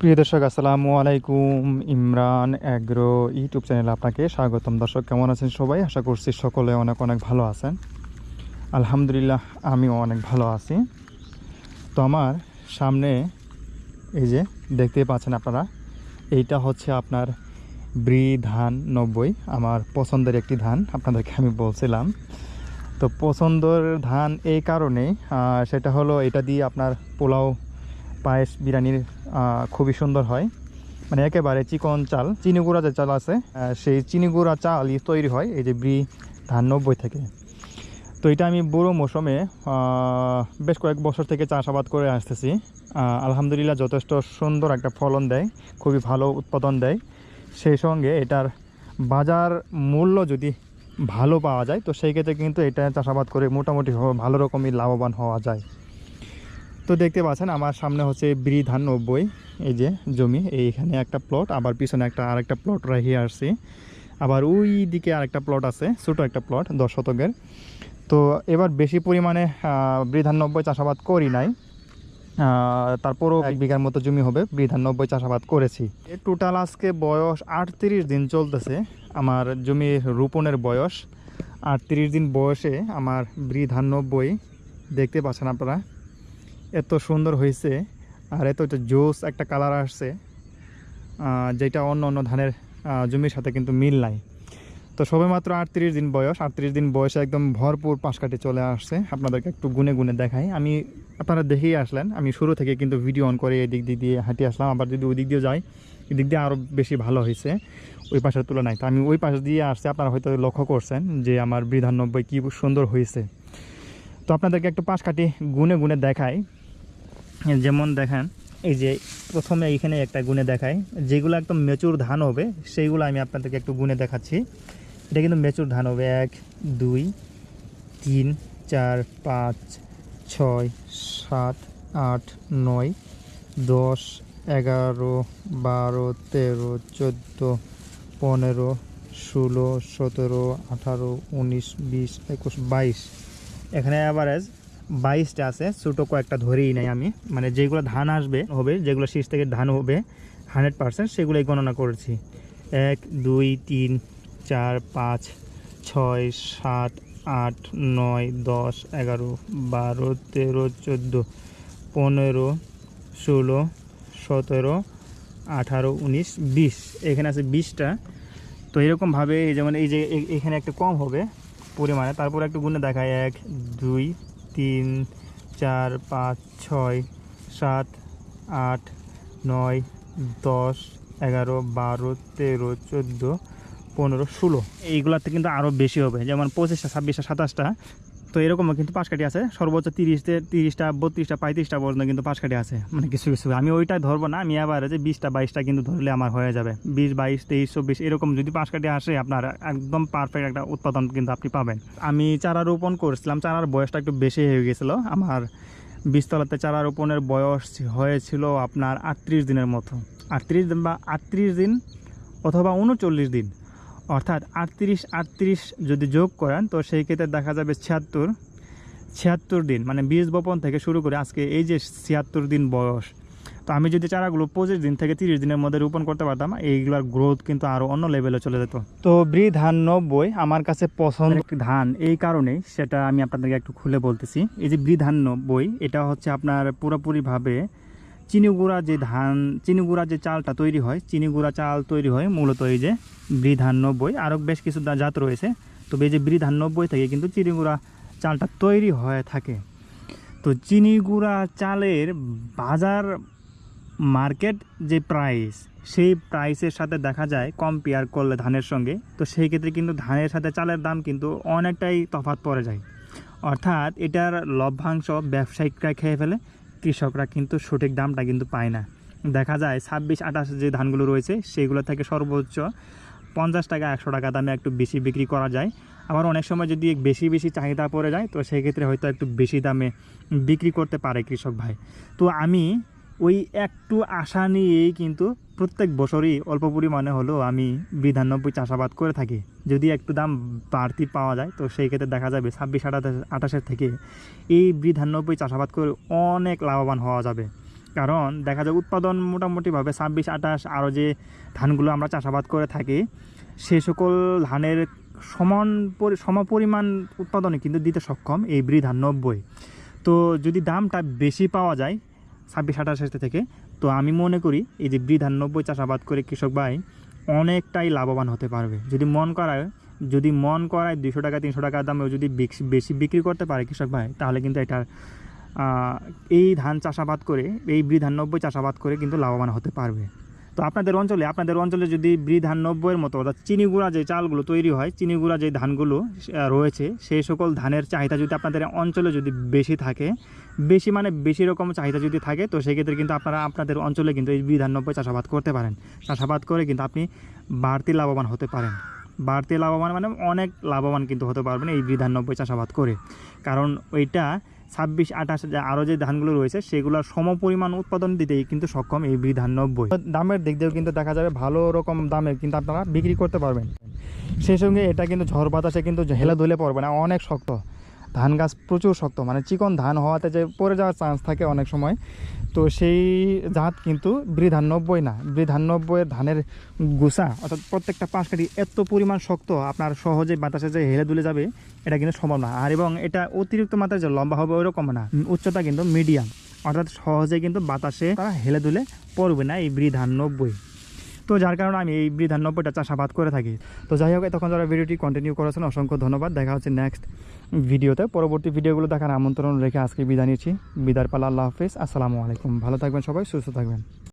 প্রিয় দর্শক, আসসালামু আলাইকুম। ইমরান অ্যাগ্রো ইউটিউব চ্যানেলে আপনাকে স্বাগতম। দর্শক, কেমন আছেন সবাই? আশা করছি সকলে অনেক অনেক ভালো আছেন। আলহামদুলিল্লাহ, আমিও অনেক ভালো আছি। তো আমার সামনে এই যে দেখতে পাচ্ছেন আপনারা, এইটা হচ্ছে আপনার ব্রি ধান নব্বই, আমার পছন্দের একটি ধান, আপনাদেরকে আমি বলছিলাম। তো পছন্দের ধান এই কারণে সেটা হলো এটা দিয়ে আপনার পোলাও পায়েস বিরিয়ানির খুবই সুন্দর হয়। মানে একেবারে চিকন চাল, চিনি গুঁড়া যে চাল আছে সেই চিনি গুঁড়া চালই তৈরি হয় এই যে ব্রি ধান নব্বই থেকে। তো এটা আমি বুড়ো মৌসুমে বেশ কয়েক বছর থেকে চাষাবাদ করে আসতেছি। আলহামদুলিল্লাহ যথেষ্ট সুন্দর একটা ফলন দেয়, খুবই ভালো উৎপাদন দেয়। সেই সঙ্গে এটার বাজার মূল্য যদি ভালো পাওয়া যায়, তো সেই ক্ষেত্রে কিন্তু এটা চাষাবাদ করে মোটামুটি ভালো রকমই লাভবান হওয়া যায়। তো দেখতে পাচ্ছেন আমার সামনে হচ্ছে ব্রি ধান নব্বই। এই যে জমি এইখানে একটা প্লট আবার পিছনে একটা আরেকটা প্লট রেখে আসছি আবার ওই দিকে আরেকটা প্লট আছে ছোটো একটা প্লট দশ শতকের। তো এবার বেশি পরিমাণে আহ, ব্রি ধান নব্বই চাষাবাদ করি নাই। তারপরও এক বিঘার মতো জমি হবে ব্রি ধান নব্বই চাষাবাদ করেছি। টোটাল আজকে বয়স আটত্রিশ দিন চলতেছে আমার জমি রোপণের বয়স। আটত্রিশ দিন বয়সে আমার ব্রি ধান নব্বই দেখতে পাচ্ছেন আপনারা। এত সুন্দর হয়েছে, আর এত জোস একটা কালার আসছে যেটা অন্য অন্য ধানের জমির সাথে কিন্তু মিল নাই। তো সবেমাত্র আটত্রিশ দিন বয়স, আটত্রিশ দিন বয়সে একদম ভরপুর পাশ কাটে চলে আসছে। আপনাদেরকে একটু গুনে গুনে দেখাই। আমি, আপনারা দেখেই আসলেন, আমি শুরু থেকে কিন্তু ভিডিও অন করে এই দিক দিয়ে হাঁটি আসলাম। আবার যদি ওই দিক দিয়ে যাই এই দিক দিয়ে আরও বেশি ভালো হয়েছে ওই পাশের তুলনায়। তো আমি ওই পাশ দিয়ে আসছে, আপনারা হয়তো লক্ষ্য করছেন যে আমার বৃদ্ধানব্বই কী সুন্দর হয়েছে। তো আপনাদেরকে একটু পাশ কাটি গুনে গুনে দেখাই। যেমন দেখেন, এই যে প্রথমে এইখানে একটা গুণে দেখায় যেগুলো একদম মেচুর ধান হবে, সেইগুলো আমি আপনাদেরকে একটু গুণে দেখাচ্ছি। এটা কিন্তু মেচুর ধান হবে। এক, দুই, তিন, চার, পাঁচ, ছয়, সাত, আট, নয়, দশ, এগারো, বারো, তেরো, চোদ্দ, পনেরো, ষোলো, সতেরো, আঠারো, উনিশ, বিশ, একুশ, বাইশ। এখানে অ্যাভারেজ বাইশটা আছে, ছোটো কয়েকটা ধরেই নাই আমি। মানে যেগুলো ধান আসবে, হবে, যেগুলো শীষ থেকে ধান হবে হান্ড্রেড পার্সেন্ট সেগুলোই গণনা করেছি। এক, দুই, তিন, চার, পাঁচ, ছয়, সাত, আট, নয়, দশ, এগারো, বারো, তেরো, চোদ্দ, পনেরো, ষোলো, সতেরো, আঠারো, উনিশ, বিশ। এখানে আছে বিশটা। তো এরকমভাবে যেমন এই যে এ- এখানে একটা কম হবে পরিমাণে। তারপর একটু গুণে দেখায় এক, দুই তিন, চার, পাঁচ, ছয়, সাত, আট, নয়, দশ, এগারো, বারো, তেরো, চোদ্দ, পনেরো, ষোলো। এইগুলাতে কিন্তু আরও বেশি হবে। যেমন পঁচিশটা, ছাব্বিশটা, সাতাশটা তো এরকমও কিন্তু পাঁচকাঠি আছে। সর্বোচ্চ তিরিশতে তিরিশটা, বত্রিশটা, পঁয়ত্রিশটা পর্যন্ত কিন্তু পাঁচকাঠি আছে। মানে কিছু কিছু। আমি ওইটা ধরবো না, আমি আবার যে বিশটা, বাইশটা কিন্তু ধরলে আমার হয়ে যাবে। বিশ, বাইশ, তেইশ, চব্বিশ, এরকম যদি পাঁচকাঠি আসে, আপনার একদম পারফেক্ট একটা উৎপাদন কিন্তু আপনি পাবেন। আমি চারা রোপণ করেছিলাম, চারার বয়সটা একটু বেশি হয়ে গেছিল। আমার বীজতলাতে চারা রোপণের বয়স হয়েছিল আপনার আটত্রিশ দিনের মতো। আটত্রিশ দিন বা আটত্রিশ দিন অথবা উনচল্লিশ দিন। অর্থাৎ আটত্রিশ আটত্রিশ যদি যোগ করেন, তো সেই ক্ষেত্রে দেখা যাবে ছিয়াত্তর ছিয়াত্তর দিন মানে বীজ বপন থেকে শুরু করে আজকে এই যে ছিয়াত্তর দিন বয়স। তো আমি যদি চারাগুলো পঁচিশ দিন থেকে তিরিশ দিনের মধ্যে রোপণ করতে পারতাম, এইগুলোর গ্রোথ কিন্তু আরও অন্য লেভেলে চলে যেত। তো ব্রি ধান নব্বই, আমার কাছে পছন্দ ধান, এই কারণেই সেটা আমি আপনাদেরকে একটু খুলে বলতেছি। এই যে ব্রি ধান নব্বই, এটা হচ্ছে আপনার পুরোপুরিভাবে চিনি গুঁড়া যে ধান চিনি গুঁড়া যে চালটা তৈরি হয় চিনি গুঁড়া চাল তৈরি হয় মূলত এই যে ব্রি ধান নব্বই আরও বেশ কিছু জাত রয়েছে। তবে এই যে ব্রি ধান নব্বই থেকে কিন্তু চিনি গুঁড়া চালটা তৈরি হয়ে থাকে। তো চিনি গুঁড়া চালের বাজার মার্কেট যে প্রাইস, সেই প্রাইসের সাথে দেখা যায় কম্পেয়ার করলে ধানের সঙ্গে। তো সেই ক্ষেত্রে কিন্তু ধানের সাথে চালের দাম কিন্তু অনেকটাই তফাৎ পড়ে যায়। অর্থাৎ এটার লভ্যাংশ ব্যবসায়িকরা খেয়ে ফেলে। কৃষকরা কিন্তু সঠিক দামটা কিন্তু পায় না। দেখা যায় ছাব্বিশ, আঠাশ যে ধানগুলো রয়েছে, সেগুলো থেকে সর্বোচ্চ পঞ্চাশ টাকা, একশো টাকা দামে একটু বেশি বিক্রি করা যায়। আবার অনেক সময় যদি বেশি বেশি চাহিদা পড়ে যায়, তো সেক্ষেত্রে হয়তো একটু বেশি দামে বিক্রি করতে পারে কৃষক ভাই। তো আমি ওই একটু আশা নিয়েই কিন্তু প্রত্যেক বছরই অল্প পরিমাণে হলেও আমি বিধানব্বই চাষাবাদ করে থাকি। যদি একটু দাম বাড়তি পাওয়া যায়, তো সেই ক্ষেত্রে দেখা যাবে ছাব্বিশ, আঠাশ, আঠাশের থেকে এই বিধানব্বই চাষাবাদ করে অনেক লাভবান হওয়া যাবে। কারণ দেখা যায় উৎপাদন মোটামুটিভাবে ছাব্বিশ, আঠাশ, আরও যে ধানগুলো আমরা চাষাবাদ করে থাকি, সে সকল ধানের সমান পরি- সমপরিমাণ উৎপাদনে কিন্তু দিতে সক্ষম এই ব্রি ধান নব্বই তো যদি দামটা বেশি পাওয়া যায় ছাব্বিশ আঠাশ থেকে। তো আমি মনে করি এই যে ব্রি নব্বই চাষাবাদ করে কৃষক ভাই অনেকটাই লাভবান হতে পারবে। যদি মন করায়, যদি মন করায় দুশো টাকা, তিনশো টাকার দামেও যদি বেশি বেশি বিক্রি করতে পারে কৃষক ভাই, তাহলে কিন্তু এটার এই ধান চাষাবাদ করে, এই বিধান নব্বই চাষাবাদ করে কিন্তু লাভবান হতে পারবে। তো আপনাদের অঞ্চলে আপনাদের অঞ্চলে যদি ব্রি ধান নব্বইয়ের মতো অর্থাৎ চিনি গুঁড়া যে চালগুলো তৈরি হয়, চিনি গুঁড়া যে ধানগুলো রয়েছে সেই সকল ধানের চাহিদা যদি আপনাদের অঞ্চলে যদি বেশি থাকে, বেশি মানে বেশি রকম চাহিদা যদি থাকে, তো সেক্ষেত্রে কিন্তু আপনারা আপনাদের অঞ্চলে কিন্তু এই ব্রি ধান নব্বই চাষাবাদ করতে পারেন। চাষাবাদ করে কিন্তু আপনি বাড়তি লাভবান হতে পারেন। বাড়তি লাভবান মানে অনেক লাভবান কিন্তু হতে পারবেন এই বিধান নব্বই চাষাবাদ করে। কারণ ওইটা ছাব্বিশ, আঠাশ আরও যে ধানগুলো রয়েছে, সেগুলোর সমপরিমাণ উৎপাদন দিতেই কিন্তু সক্ষম এই বি ধান নব্বই দামের দিক দিয়েও কিন্তু দেখা যাবে ভালো রকম দামে কিন্তু আপনারা বিক্রি করতে পারবেন। সেই সঙ্গে এটা কিন্তু ঝড় বাতাসে কিন্তু হেলা ধুলে পড়বে না, অনেক শক্ত। ধান গাছ প্রচুর শক্ত মানে চিকন ধান হওয়াতে যে পড়ে যাওয়ার চান্স থাকে অনেক সময়। তো সেই জাত কিন্তু বৃধান নব্বই না বৃধান নব্বইয়ের ধানের গুসা অর্থাৎ প্রত্যেকটা পাশ কাঠি এত পরিমাণ শক্ত, আপনার সহজে বাতাসে যে হেলে দুলে যাবে, এটা কিন্তু সম্ভব না। আর এবং এটা অতিরিক্ত মাত্রায় যে লম্বা হবে ওইরকম না উচ্চতা কিন্তু মিডিয়াম অর্থাৎ সহজে কিন্তু বাতাসে তারা হেলে দুলে পড়বে না এই বৃধান নব্বই তো যার কারণে আমি এই বৃধান নব্বইটা চাষাবাদ করে থাকি। তো যাই হোক তখন যারা ভিডিওটি কন্টিনিউ করেছেন, অসংখ্য ধন্যবাদ। দেখা হচ্ছে নেক্সট ভিডিওতে পরবর্তী ভিডিওগুলো দেখার আমন্ত্রণ রেখে আজকে বিদায় নিচ্ছি। বিদার পালা, আল্লাহ হাফিজ। আসসালামু আলাইকুম। ভালো থাকবেন সবাই, সুস্থ থাকবেন।